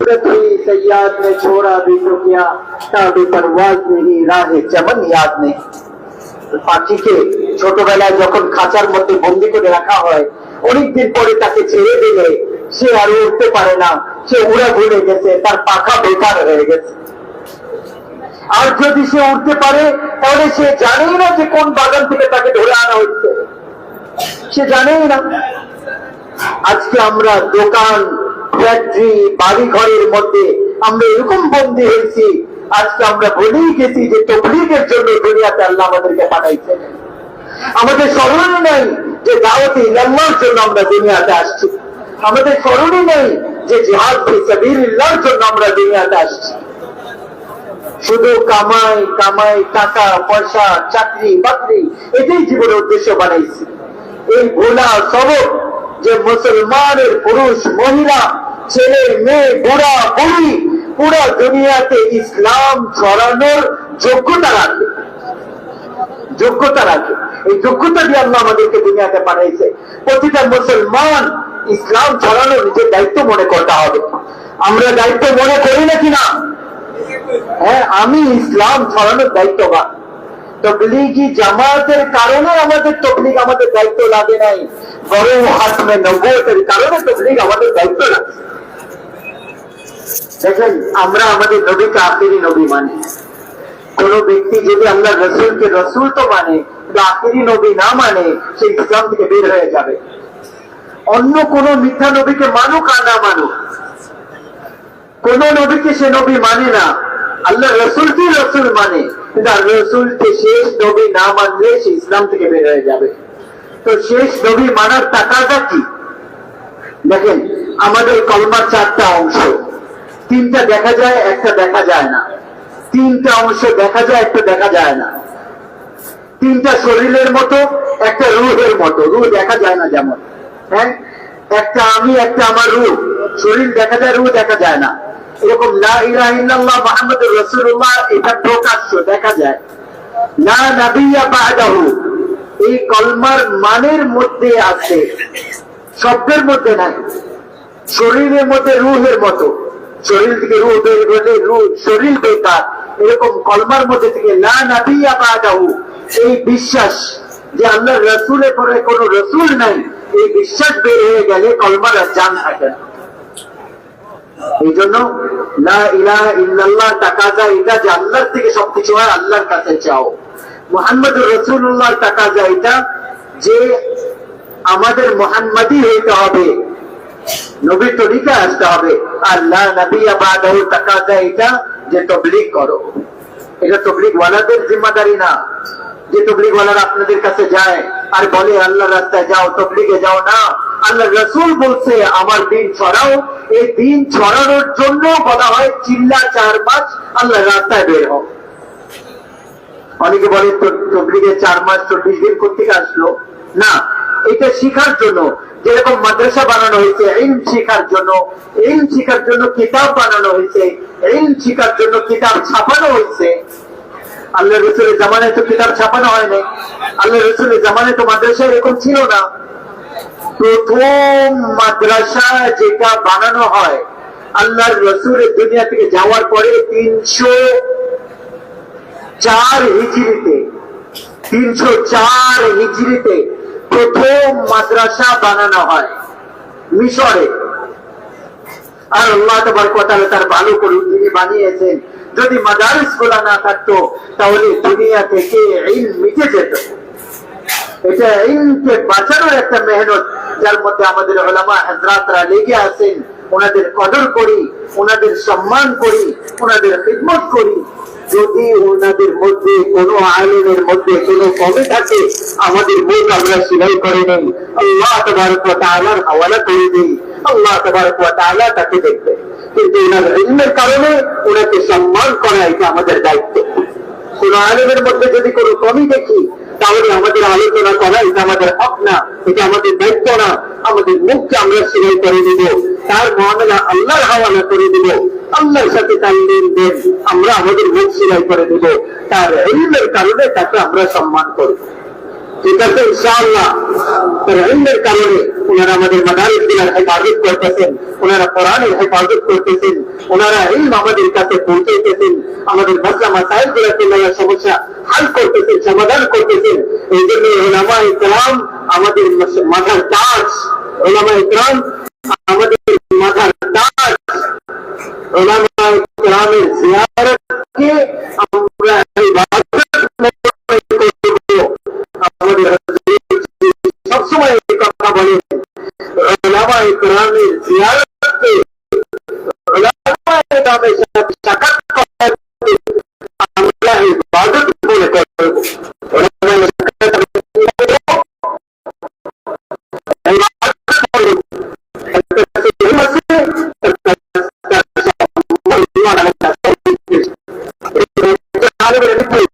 पृथ्वी सयाद ने छोड़ा भी तो क्या ताबे परवाज नहीं राह चमन याद नहीं পাখিকে ছোটবেলায় যখন খাঁচার মধ্যে বন্দি করে রাখা হয় অনেকদিন পরে তাকে ছেড়ে দিলে সে আর উঠতে পারে না সে উড়ে ভুলে গেছে তার পাখা বেকার হয়ে গেছে আর যদি সে উঠতে পারে তাহলে সে জানেই না যে কোন বাগান থেকে তাকে ধরে আনা হচ্ছে সে জানেই না আজকে আমরা দোকান ফ্যাক্টরি বাড়ি ঘরের মধ্যে। আমরা এরকম বন্দী হয়েছি। আজকে আমরা বলেই গেছি যে তবলিগের জন্য দুনিয়াতে আল্লাহ আমাদেরকে পাঠাইছে আমাদের স্মরণ নেই যে দাওয়াতে ইল্লাহর জন্য আমরা দুনিয়াতে আসছি। আমাদের স্মরণই নেই যে জিহাদ সাবিলিল্লাহর জন্য আমরা দুনিয়াতে আসছি। শুধু কামাই কামাই, টাকা, পয়সা, চাকরি, বাকরি, এটাই জীবনের উদ্দেশ্য বানাইছি। এই ভোলা সবক যে মুসলমানের, পুরুষ, মহিলা ছেলে, মেয়ে, বুড়া, বুড়ি, পুরা দুনিয়াতে ইসলাম ছড়ানোর যোগ্যতা রাখে। যোগ্যতা রাখে। এই যোগ্যতা দিয়ে আল্লাহ আমাদেরকে দুনিয়াতে পাঠাইছে। প্রতিটা মুসলমান ইসলাম ছড়ানোর নিজের দায়িত্ব মনে করতে হবে। আমরা দায়িত্ব মনে করি না? কিনা হ্যাঁ আমি ইসলাম ছড়ানোর দায়িত্ববান। তবলিগি জামাতের কারণে আমাদের তবলিগ আমাদের দায়িত্ব লাগে নাই। বরং হাসমে নব্বতের কারণে তবলিগ আমাদের দায়িত্ব লাগে। দেখেন, আমরা আমাদের নবীকে আখেরি নবী মানি। কোন ব্যক্তি যদি আমরা রসুলকে রসুল তো মানে আখেরি নবী না মানে সে ইসলাম থেকে বের হয়ে যাবে। অন্য কোন মিথ্যা নবীকে মানুক আর না মানুক। কোন নবীকে সে নবী মানে না। আল্লাহ রসুলকে রসুল মানে। কিন্তু রসুলকে শেষ নবী না মানলে সে ইসলাম থেকে বের হয়ে যাবে। তো শেষ নবী মানার টাকাটা কি? দেখেন, আমাদের কলমার চারটা অংশ। তিনটা দেখা যায়, একটা দেখা যায় না। তিনটা অংশ দেখা যায়, একটা দেখা যায় না। তিনটা শরীরের মতো, একটা রুহের মতো। রুহ দেখা যায় না যেমন। হ্যাঁ? একটা আমি, একটা আমার রুহ। শরীর দেখা যায়, রুহ দেখা যায় না। এরকম লা ইলাহা ইল্লাল্লাহ মুহাম্মাদুর রাসূলুল্লাহ, এটা প্রকাশ্য, দেখা যায়। না নাবিয়া বাদাহু। এই কলমার মানের মধ্যে আছে। শব্দের মধ্যে নাই। শরীরের মধ্যে, রুহের মতো। শরীর থেকে রুহ বের হলে রুহ শরীর বেকার। এরকম কলমার মধ্যে থেকে না নাবিয়া বাদাহু। এই বিশ্বাস যে আল্লাহ রসুলের পরে কোন রসুল নাই, এই বিশ্বাস বের হয়ে গেলে কলমার আর জান থাকে না। এই জন্য লা ইলাহা ইল্লাল্লাহ তাকাজা এটা যে আল্লাহর থেকে সবকিছু হয়, আল্লাহর কাছে চাও। মোহাম্মদ রসুল্লাহ তাকাজা এটা যে আমাদের মোহাম্মদই হইতে হবে। নবীর তরিকা আসতে হবে। আল্লাহ নবী আবাদাহ তাকাজা এটা যে তবলিগ করো। এটা তবলিগ ওয়ালাদের জিম্মাদারি না। যে তবলিগ ওয়ালারা আপনাদের কাছে যায় আর বলে, আল্লাহ রাস্তায় যাও, তবলিগে যাও না। আল্লাহ রসুল বলছে, আমার দিন ছড়াও। এই দিন ছড়ানোর জন্য বলা হয়, চিল্লা চার মাস আল্লাহ রাস্তায় বের হোক অনেকে বলে তবলিগে চার মাস চল্লিশ দিন কোথেকে আসলো? না, এটা শিখার জন্য। যেরকম মাদ্রাসা বানানো হয়েছে, ইলম শিখার জন্য, ইলম শিখার জন্য কিতাব বানানো হয়েছে, ইলম শিখার জন্য কিতাব ছাপানো হয়েছে। আল্লাহ রসুলের জামানায় তো কিতাব ছাপানো হয় নাই। আল্লাহ রসুলের জামানায় তো মাদ্রাসা এরকম ছিল না। প্রথম মাদ্রাসা যেটা বানানো হয়, আল্লাহর রসুলের দুনিয়া থেকে যাওয়ার পরে তিনশো চার হিজড়িতে, তিনশো চার হিজড়িতে প্রথম মাদ্রাসা বানানো হয় মিশরে। আর আল্লাহ তোমার কথা তার ভালো করুন তিনি বানিয়েছেন। যদি মাদারিসগুলা না থাকতো, তাহলে দুনিয়া থেকে ইল মিটে যেত। এটা ইলকে বাঁচানোর একটা মেহনত যার মধ্যে আমাদের ওলামা হাজরাতরা লেগে আছেন। ওনাদের কদর করি, ওনাদের সম্মান করি, ওনাদের খিদমত করি। যদি ওনাদের মধ্যে, কোনো আইনের মধ্যে কোনো কমে থাকে, আমাদের মুখ আমরা সিলাই করে নেই। আল্লাহ তবারক তাআলার হাওয়ালা করে দিই আল্লাহ তবারক তাআলা তাকে দেখবে। কিন্তু ওনার ইলমের কারণে ওনাকে সম্মান করা এটা আমাদের দায়িত্ব। কোন আলেমের মধ্যে যদি কোনো কমি দেখি, তাহলে আমাদের আলোচনা করা এটা আমাদের হক না, এটা আমাদের দায়িত্ব না। আমাদের মুখকে আমরা সিলাই করে দিব, তার মহামেলা আল্লাহর হাওয়ালা করে দিব। আল্লাহর সাথে তার লেনদেন আমরা আমাদের মুখ সিলাই করে দিব। তার ইলমের কারণে তাকে আমরা সম্মান করব। ঠিক আছে ইনশাআল্লাহ। তার কারণে ওনারা আমাদের মাদারিসগুলার হেফাজত করতেছেন, ওনারা কোরআনের হেফাজত করতেছেন, ওনারা আমাদের কাছে পৌঁছাইতেছেন, আমাদের মাসলা মাসাইল গুলাকে সমস্যা হাল করতেছেন, সমাধান করতেছেন। এই জন্য ওলামা ইকরাম আমাদের মাথার তাজ। ওলামা ইকরাম আমাদের মাথার তাজ ওলামা ইকরামের একটা